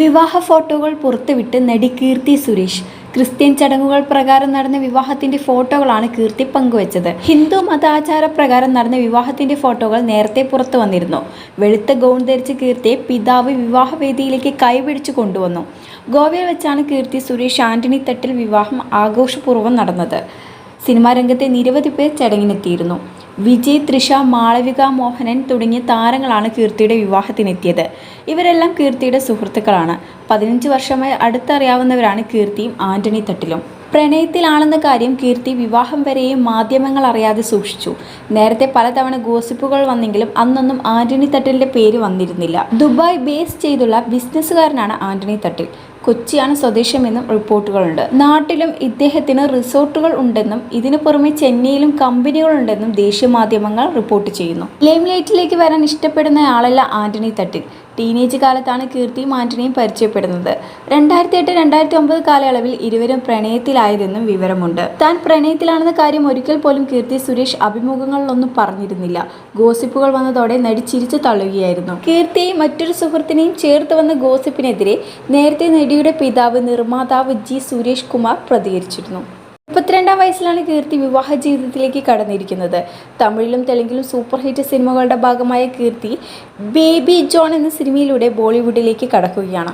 വിവാഹ ഫോട്ടോകൾ പുറത്തുവിട്ട് നടി കീർത്തി സുരേഷ്. ക്രിസ്ത്യൻ ചടങ്ങുകൾ പ്രകാരം നടന്ന വിവാഹത്തിന്റെ ഫോട്ടോകളാണ് കീർത്തി പങ്കുവച്ചത്. ഹിന്ദു മതാചാര പ്രകാരം നടന്ന വിവാഹത്തിന്റെ ഫോട്ടോകൾ നേരത്തെ പുറത്തു വന്നിരുന്നു. വെളുത്ത ഗൗൺ ധരിച്ച കീർത്തിയെ പിതാവ് വിവാഹവേദിയിലേക്ക് കൈപിടിച്ചു കൊണ്ടുവന്നു. ഗോവയിൽ വെച്ചാണ് കീർത്തി സുരേഷ് ആന്റണി തട്ടിൽ വിവാഹം ആഘോഷപൂർവം നടന്നത്. സിനിമാ രംഗത്തെ നിരവധി പേർ ചടങ്ങിനെത്തിയിരുന്നു. വിജയ് തൃഷ മാളവിക മോഹനൻ തുടങ്ങിയ താരങ്ങളാണ് കീർത്തിയുടെ വിവാഹത്തിനെത്തിയത്. ഇവരെല്ലാം കീർത്തിയുടെ സുഹൃത്തുക്കളാണ്. പതിനഞ്ച് വർഷമായി അടുത്തറിയാവുന്നവരാണ് കീർത്തിയും ആന്റണി തട്ടിലും. പ്രണയത്തിലാണെന്ന കാര്യം കീർത്തി വിവാഹം വരെയും മാധ്യമങ്ങൾ അറിയാതെ സൂക്ഷിച്ചു. നേരത്തെ പലതവണ ഗോസിപ്പുകൾ വന്നെങ്കിലും അന്നൊന്നും ആന്റണി തട്ടിലിന്റെ പേര് വന്നിരുന്നില്ല. ദുബായ് ബേസ് ചെയ്തുള്ള ബിസിനസ്സുകാരനാണ് ആന്റണി തട്ടിൽ. കൊച്ചിയാണ് സ്വദേശമെന്നും റിപ്പോർട്ടുകളുണ്ട്. നാട്ടിലും ഇദ്ദേഹത്തിന് റിസോർട്ടുകൾ ഉണ്ടെന്നും ഇതിനു പുറമെ ചെന്നൈയിലും കമ്പനികളുണ്ടെന്നും ദേശീയ മാധ്യമങ്ങൾ റിപ്പോർട്ട് ചെയ്യുന്നു. ലൈംലൈറ്റിലേക്ക് വരാൻ ഇഷ്ടപ്പെടുന്ന ആളല്ല ആന്റണി തട്ടിൽ. ടീനേജ് കാലത്താണ് കീർത്തിയും ആന്റണിയും പരിചയപ്പെടുന്നത്. രണ്ടായിരത്തി എട്ട് രണ്ടായിരത്തി ഒമ്പത് കാലയളവിൽ ഇരുവരും പ്രണയത്തിലായതെന്നും വിവരമുണ്ട്. താൻ പ്രണയത്തിലാണെന്ന കാര്യം ഒരിക്കൽ പോലും കീർത്തി സുരേഷ് അഭിമുഖങ്ങളിലൊന്നും പറഞ്ഞിരുന്നില്ല. ഗോസിപ്പുകൾ വന്നതോടെ നടി ചിരിച്ചു തള്ളുകയായിരുന്നു. കീർത്തിയെയും മറ്റൊരു സുഹൃത്തിനെയും ചേർത്ത് വന്ന ഗോസിപ്പിനെതിരെ നേരത്തെ നടിയുടെ പിതാവ് നിർമ്മാതാവ് ജി സുരേഷ് കുമാർ പ്രതികരിച്ചിരുന്നു. മുപ്പത്തിരണ്ടാം വയസ്സിലാണ് കീർത്തി വിവാഹ ജീവിതത്തിലേക്ക് കടന്നിരിക്കുന്നത്. തമിഴിലും തെലുങ്കിലും സൂപ്പർ ഹിറ്റ് സിനിമകളുടെ ഭാഗമായ കീർത്തി ബേബി ജോൺ എന്ന സിനിമയിലൂടെ ബോളിവുഡിലേക്ക് കടക്കുകയാണ്.